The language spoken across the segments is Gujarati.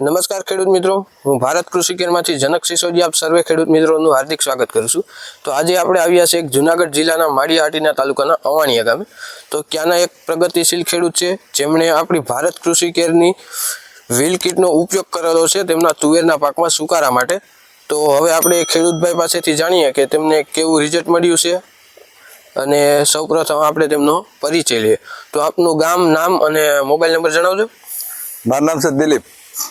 નમસ્કાર ખેડૂત મિત્રો. હું ભારત કૃષિ કેરમાંથી જનક સિસોદિયા. આપ સર્વે ખેડૂત મિત્રોનું હાર્દિક સ્વાગત કરું છું. તો આજે આપણે આવ્યા છે એક જુનાગઢ જિલ્લાના માળિયાહાટીના તાલુકાના અવાણિયા ગામે. તો ત્યાંના એક પ્રગતિશીલ ખેડૂત છે. જેમણે આપણી ભારત કૃષિ કેરની વ્હીલ કીટનો ઉપયોગ કરેલો છે તેમના તુવેરના પાકમાં સુકારા માટે. તો હવે આપણે ખેડૂતભાઈ પાસેથી જાણીએ કે તેમને કેવું રિઝલ્ટ મળ્યું છે અને સૌપ્રથમ આપણે તેમનો પરિચય લઈએ. તો આપનું ગામ, નામ અને મોબાઈલ નંબર જણાવજો. મારું નામ છે દિલીપ.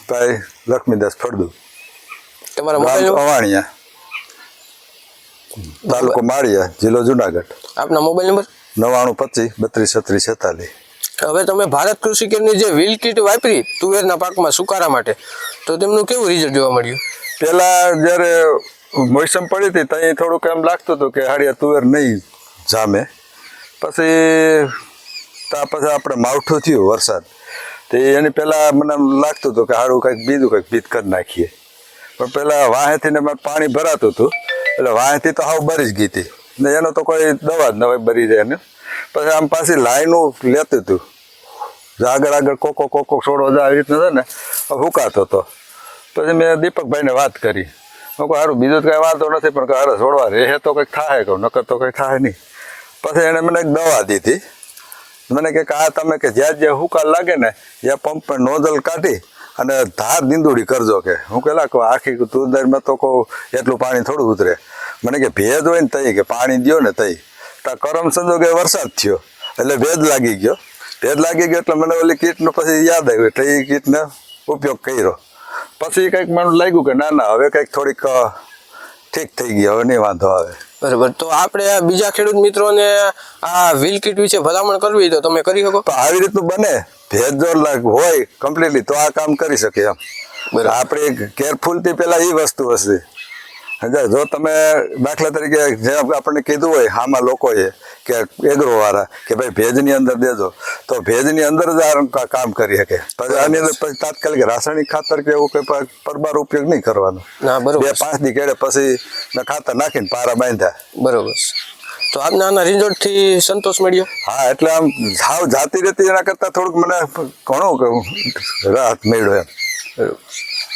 ભાઈ લક્ષ્મીદાસ ફળદુ. તમારા મોબાઈલ અવાણિયા. તાલુકો માળિયા જિલ્લો જુનાગઢ. આપના મોબાઈલ નંબર? નવાણું પચીસ બત્રીસ છત્રીસ છેતાલીસ. હવે તમે ભારત કૃષિ કેરની જે વ્હીલ કીટ વાપરી તુવેરના પાકમાં સુકારા માટે તો તેમનું કેવું રિઝલ્ટ જોવા મળ્યું? પહેલાં જ્યારે મોસમ પડી હતી ત્યાં થોડુંક એમ લાગતું હતું કે હાડિયા તુવેર નહીં જામે. પછી ત્યાં પછી આપણે માવઠું થયું વરસાદ. તે એની પહેલાં મને લાગતું હતું કે સારું કંઈક બીજું કંઈક બીત કરી નાખીએ. પણ પહેલાં વાહેથી ને પાણી ભરાતું હતું. એટલે વાહેથી તો હાવ બરી જ ગઈ હતી. ને એનો તો કોઈ દવા જ ન હોય બરી જાય એને. પછી આમ પાછી લાઈનું લેતું હતું. જે આગળ આગળ કોકો કોકો છોડો આવી રીતના છે ને, હુકાતો હતો. પછી મેં દીપકભાઈને વાત કરી. હું કહું સારું બીજું તો કાંઈ વાંધો નથી, પણ હારે છોડવા રહે તો કંઈક થાય કહું, નકર તો કંઈ થાય નહીં. પછી એણે મને એક દવા દીધી. મને કે આ તમે કે જ્યાં જ્યાં હુકા લાગે ને એ પંપ નોઝલ કાઢી અને ધાર નીંદુડી કરજો કે. હું કહેલા કહું આખી તુરદારમાં તો કહું એટલું પાણી થોડું ઉતરે. મને કે ભેજ હોય ને તઈ, કે પાણી દ્યો ને તઈ. તો કરમ સંજોગે વરસાદ થયો, એટલે ભેજ લાગી ગયો. ભેજ લાગી ગયો એટલે મને ઓલી કીટનો પછી યાદ આવ્યું, એટલે એ કીટનો ઉપયોગ કર્યો. પછી કંઈક મને લાગ્યું કે ના ના, હવે કંઈક થોડીક ઠીક થઈ ગઈ, હવે નહીં વાંધો આવે. બરાબર તો આપણે આ બીજા ખેડૂત મિત્રોને આ વ્હીલ કીટ વિશે ભલામણ કરવી તો તમે કરી શકો આવી રીતનું બને લાગ- હોય કમ્પ્લીટલી તો આ કામ કરી શકે એમ બરાબર. આપણે કેરફુલથી પહેલાં એ વસ્તુ હશે? જો તમે દાખલા તરીકે જે આપણને કીધું હોય હામાં લોકોએ કે એગ્રોવાળા કે ભાઈ ભેજની અંદર દેજો તો ભેજની અંદર જ આ કામ કરી શકે. પછી આની અંદર પછી તાત્કાલિક રાસાયણિક ખાતર કે એવું કંઈ પરબાર ઉપયોગ નહીં કરવાનો. બે પાંચ દી કેળે પછી ખાતર નાખીને પારા બાંધ્યા. બરોબર તો આપને આના રિઝલ્ટથી સંતોષ મળ્યો? હા એટલે આમ સાવ જાતી રહેતી એના કરતાં થોડુંક મને ઘણું રાહત મળ્યો એમ. બરોબર